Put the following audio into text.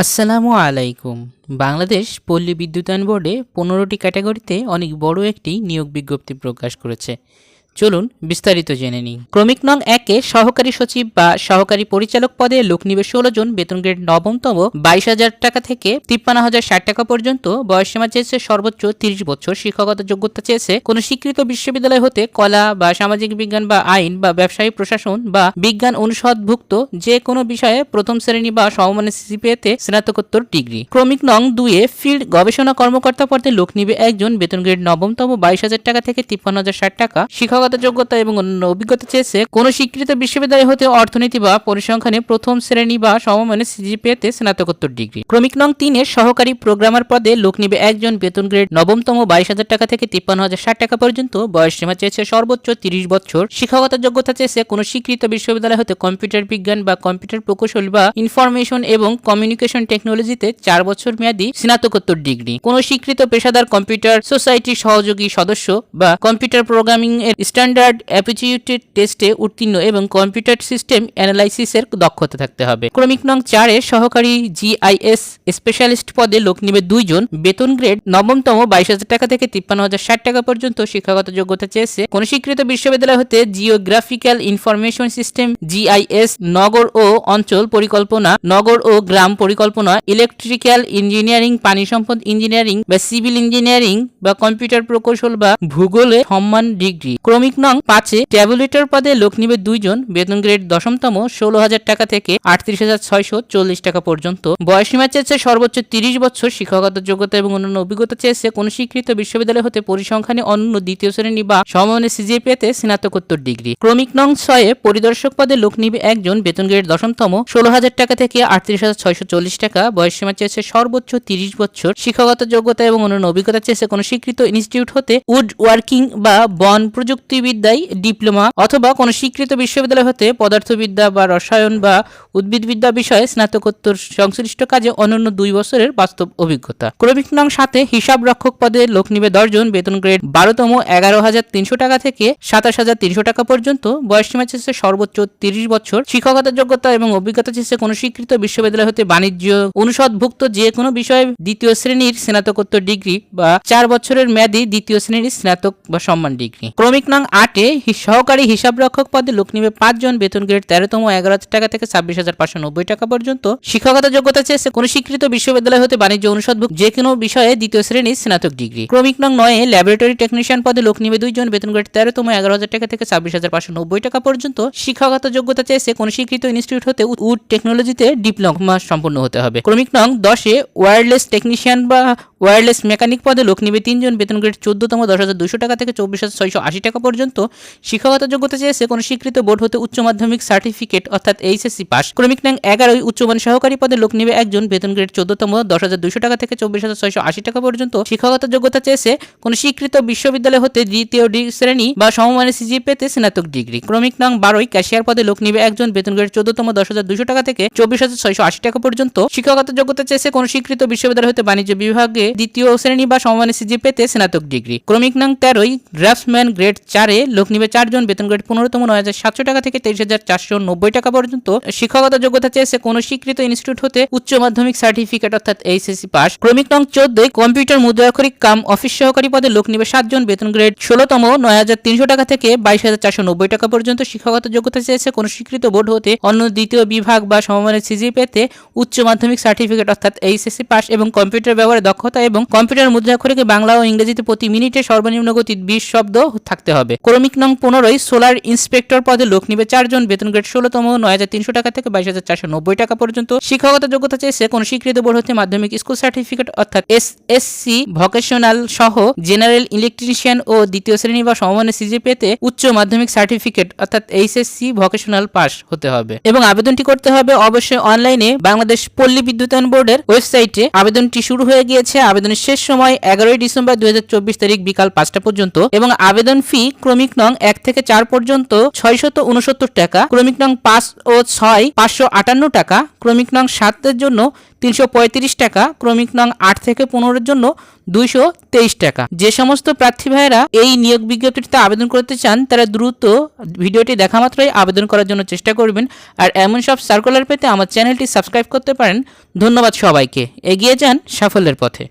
আসসালামু আলাইকুম। বাংলাদেশ পল্লী বিদ্যুতায়ন বোর্ডে পনেরোটি ক্যাটাগরিতে অনেক বড় একটি নিয়োগ বিজ্ঞপ্তি প্রকাশ করেছে। চলুন বিস্তারিত জেনে নিই। ক্রমিক নং একে সহকারী সচিব বা সহকারী পরিচালক পদে লোক নিবে ষোলো জন, বেতন গ্রেড নবমতম, বাইশ হাজার টাকা থেকে তিপ্পান্ন হাজার ষাট টাকা পর্যন্ত, বয়সসীমা চেয়েছে সর্বোচ্চ তিরিশ বছর, শিক্ষকতা যোগ্যতা চেয়েছে কোনো স্বীকৃত বিশ্ববিদ্যালয় হতে কলা বা সামাজিক বিজ্ঞান বা আইন বা ব্যবসায়ী প্রশাসন বা বিজ্ঞান অনুষদভুক্ত যে কোনো বিষয়ে প্রথম শ্রেণি বা সমমানের সিপিএতে স্নাতকোত্তর ডিগ্রি। ক্রমিক নং দুয়ে ফিল্ড গবেষণা কর্মকর্তা পদে লোক নিবে একজন, বেতন গ্রেড নবমতম, বাইশ হাজার টাকা থেকে তিপ্পান্ন হাজার ষাট টাকা শিক্ষকতা যোগ্যতা এবং অন্যান্য অভিজ্ঞতা চেয়েছে কোনো স্বীকৃত বিশ্ববিদ্যালয় হতে অর্থনীতি বা পরিসংখ্যানে প্রথম শ্রেণি বা সমমানের সিজিপিএতে স্নাতকোত্তর ডিগ্রি। ক্রমিক নং তিনের সহকারী প্রোগ্রামার পদে লোক নিবে একজন বেতন গ্রেড, নবমতম বাইশ হাজার টাকা থেকে তিপ্পান্ন হাজার ষাট টাকা পর্যন্ত। বয়স সীমা চেয়েছে সর্বোচ্চ তিরিশ বছর। শিক্ষকতা যোগ্যতা চেয়েছে কোনো স্বীকৃত বিশ্ববিদ্যালয় হতে কম্পিউটার বিজ্ঞান বা কম্পিউটার প্রকৌশল বা ইনফরমেশন এবং কমিউনিকেশন টেকনোলজিতে চার বছর মেয়াদী স্নাতকোত্তর ডিগ্রি। কোনো স্বীকৃত পেশাদার কম্পিউটার সোসাইটির সহযোগী সদস্য বা কম্পিউটার প্রোগ্রামিং এর স্ট্যান্ডার্ড অ্যাপিটিউটেড টেস্টে উত্তীর্ণ এবং কম্পিউটার সিস্টেম অ্যানালাইসিসের দক্ষতা থাকতে হবে। ক্রমিক নং চারে সহকারী জিআইএস স্পেশালিস্ট পদে লোক নিবে দুইজন বেতন গ্রেড নবমতম বাইশ হাজার টাকা থেকে তিপ্পান্ন হাজার ষাট টাকা পর্যন্ত শিক্ষাগত যোগ্যতা চেয়েছে। কোন স্বীকৃত বিশ্ববিদ্যালয় হতে জিওগ্রাফিক্যাল ইনফরমেশন সিস্টেম জিআইএস নগর ও অঞ্চল পরিকল্পনা, নগর ও গ্রাম পরিকল্পনা, ইলেকট্রিক্যাল ইঞ্জিনিয়ারিং, পানি সম্পদ ইঞ্জিনিয়ারিং বা সিভিল ইঞ্জিনিয়ারিং বা কম্পিউটার প্রকৌশল বা ভূগোলে সম্মান ডিগ্রি। ক্রমিক নং পাঁচে ট্যাবুলেটর পদে লোক নিবে দুইজন, বেতন গ্রেড দশমতম ষোলো হাজার টাকা থেকে আটত্রিশ হাজার ছয়শো চল্লিশ টাকা পর্যন্ত। বয়সীমা চেয়েছে সর্বোচ্চ তিরিশ বছর, শিক্ষাগত যোগ্যতা এবং অন্যান্য অভিজ্ঞতা চেয়েছে কোনো স্বীকৃত বিশ্ববিদ্যালয় হতে পরিসংখ্যানে অন্য দ্বিতীয় শ্রেণি বা সমমানের সিজিপিএতে স্নাতকোত্তর ডিগ্রি। ক্রমিক নং ছয়ে পরিদর্শক পদে লোক নিবে একজন, বেতন গ্রেড দশমতম ষোলো হাজার টাকা থেকে আটত্রিশ হাজার ছয়শো চল্লিশ টাকা। বয়সীমা চেয়েছে সর্বোচ্চ তিরিশ বছর, শিক্ষাগত যোগ্যতা এবং অন্যান্য অভিজ্ঞতা চেয়েছে কোনো স্বীকৃত ইনস্টিটিউট হতে উড ওয়ার্কিং বা বন প্রযুক্তিবিদ্যায় ডিপ্লোমা অথবা কোনো স্বীকৃত বিশ্ববিদ্যালয় হতে পদার্থবিদ্যা বা রসায়ন বা উদ্ভিদবিদ্যা বিষয়ে স্নাতকোত্তর সংশ্লিষ্ট কাজে অনন্য দুই বছরের বাস্তব অভিজ্ঞতা। ক্রমিক নং সাথে হিসাব রক্ষক পদে লোক নিবে দশজন বেতন গ্রেড বারোতম এগারো হাজার তিনশো টাকা থেকে সাতাশ হাজার তিনশো টাকা পর্যন্ত, বয়সসীমা চেয়েছে সর্বোচ্চ তিরিশ বছর। শিক্ষকতার যোগ্যতা এবং অভিজ্ঞতা চেয়েছে কোনো স্বীকৃত বিশ্ববিদ্যালয় হতে বাণিজ্য অনুষদভুক্ত যে কোনো বিষয়ে দ্বিতীয় শ্রেণির স্নাতকোত্তর ডিগ্রি বা চার বছরের মেয়াদী দ্বিতীয় শ্রেণির স্নাতক বা সম্মান ডিগ্রি। ক্রমিক নং আটে হি- সহকারী হিসাব রক্ষক পদে লোক নিবে পাঁচজন, বেতন গ্রেড তেরোতম এগারো হাজার টাকা থেকে ছাব্বিশ হাজার পাঁচশো নব্বই টাকা পর্যন্ত। শিক্ষকতা যোগ্যতা চেয়েছে কোনো স্বীকৃত বিশ্ববিদ্যালয় হতে বাণিজ্য অনুষদভুক্ত যে কোনো বিষয়ে দ্বিতীয় শ্রেণির স্নাতক ডিগ্রি। ক্রমিক নং নয়ে ল্যাবরেটরি টেকনিশিয়ান পদে লোক নিবে দুইজন, বেতন গ্রেড তেরোতম এগারো হাজার টাকা থেকে ছাব্বিশ হাজার পাঁচশো নব্বই টাকা পর্যন্ত। শিক্ষাগত যোগ্যতা চেয়েছে কোনো স্বীকৃত ইনস্টিটিউট হতে উড টেকনোলজিতে ডিপ্লোমা সম্পন্ন হতে হবে। ক্রমিক নং দশে ওয়্যারলেস টেকনিশিয়ান বা ওয়্যারলেস মেকানিক পদে লোক নিবে তিনজন, বেতন গ্রেড চোদ্দতম দশ হাজার দুশো টাকা থেকে চব্বিশ হাজার ছয়শো আশি টাকা পর্যন্ত শিক্ষাগত যোগ্যতা চেয়েছে কোনো স্বীকৃত বোর্ড হতে উচ্চ মাধ্যমিক সার্টিফিকেট, অর্থাৎ এইচএসসি পাস। ক্রমিক নং এগারোই উচ্চমান সহকারী পদে লোক নিবে একজন। বেতন গ্রেড চোদ্দতম, দশ হাজার দুশো টাকা থেকে চব্বিশ হাজার ছয়শো আশি টাকা পর্যন্ত শিক্ষাগত যোগ্যতা চেয়েছে কোনো স্বীকৃত বিশ্ববিদ্যালয় হতে দ্বিতীয় ডি- শ্রেণি বা সমমানের সিজিপিএতে স্নাতক ডিগ্রি। ক্রমিক নং বারোই ক্যাশিয়ার পদে লোক নেবে একজন। বেতন গ্রেড চোদ্দতম, দশ হাজার দুশো টাকা থেকে চব্বিশ হাজার ছয়শো আশি টাকা পর্যন্ত শিক্ষাগত যোগ্যতা চেয়েছে কোনো স্বীকৃত বিশ্ববিদ্যালয় হতে বাণিজ্য বিভাগে দ্বিতীয় শ্রেণি বা সমমানের সিজি পেতে স্নাতক ডিগ্রি। ক্রমিক নং তেরোই ড্রাফটসম্যান গ্রেড চারে লোক নিবে চারজন, বেতন গ্রেড পনেরোতম নয় হাজার সাতশো টাকা থেকে তেইশ হাজার চারশো নব্বই টাকা পর্যন্ত। শিক্ষাগত যোগ্যতা চেয়েছে কোনো স্বীকৃত ইনস্টিটিউট হতে উচ্চ মাধ্যমিক সার্টিফিকেট অর্থাৎ এইচএসসি পাস ক্রমিক নং চোদ্দই কম্পিউটার মুদ্রাক্ষরিক কাম অফিস সহকারী পদে লোক নিবে সাতজন, বেতন গ্রেড ষোলোতম নয় হাজার তিনশো টাকা থেকে বাইশ হাজার চারশো নব্বই টাকা পর্যন্ত। শিক্ষাগত যোগ্যতা চেয়েছে কোনো স্বীকৃত বোর্ড হতে অন্য দ্বিতীয় বিভাগ বা সমমানের সিজি পেতে উচ্চ মাধ্যমিক সার্টিফিকেট অর্থাৎ এইচএসসি পাস এবং কম্পিউটার ব্যবহারে দক্ষতা এবং কম্পিউটার মুদ্রাক্ষরিকে বাংলা ও ইংরেজিতে প্রতি মিনিটে সর্বনিম্ন গতি বিশ শব্দ থাকতে হবে। ক্রমিক নং পনেরোই সোলার ইন্সপেক্টর পদে লোক নিবে চারজন। বেতন গ্রেড ষোলোতম, নয় হাজার তিনশো টাকা থেকে বাইশ হাজার চারশো নব্বই টাকা পর্যন্ত। শিক্ষাগত যোগ্যতা চেয়েছে কোনো স্বীকৃত বোর্ড হতে মাধ্যমিক স্কুল সার্টিফিকেট, অর্থাৎ এস এস সি ভোকেশনাল সহ জেনারেল ইলেকট্রিশিয়ান ও দ্বিতীয় শ্রেণি বা সমমানের সিজিপিএতে উচ্চ মাধ্যমিক সার্টিফিকেট, অর্থাৎ এইচএসসি, ভোকেশনাল পাস হতে হবে। এবং আবেদনটি করতে হবে অবশ্যই অনলাইনে বাংলাদেশ পল্লী বিদ্যুতায়ন বোর্ডের ওয়েবসাইটে। আবেদনটি শুরু হয়ে গিয়েছে আবেদনের শেষ সময় এগারোই ডিসেম্বর দুই হাজার চব্বিশ তারিখ বিকাল পাঁচটা পর্যন্ত। এবং আবেদন ফি ক্রমিক নং এক থেকে চার পর্যন্ত ছয়শত টাকা, ক্রমিক নং পাঁচ ও ছয় পাঁচশো আটান্ন টাকা, ক্রমিক নং সাতের জন্য তিনশো পঁয়ত্রিশ টাকা, ক্রমিক নং আট থেকে পনেরোর জন্য দুইশো তেইশ টাকা। যে সমস্ত প্রার্থী ভাইয়েরা এই নিয়োগ বিজ্ঞপ্তিতে আবেদন করতে চান, তারা দ্রুত ভিডিওটি দেখা মাত্রই আবেদন করার জন্য চেষ্টা করবেন। আর এমন সব সার্কুলার পেতে আমার চ্যানেলটি সাবস্ক্রাইব করতে পারেন। ধন্যবাদ সবাইকে। এগিয়ে যান সাফল্যের পথে।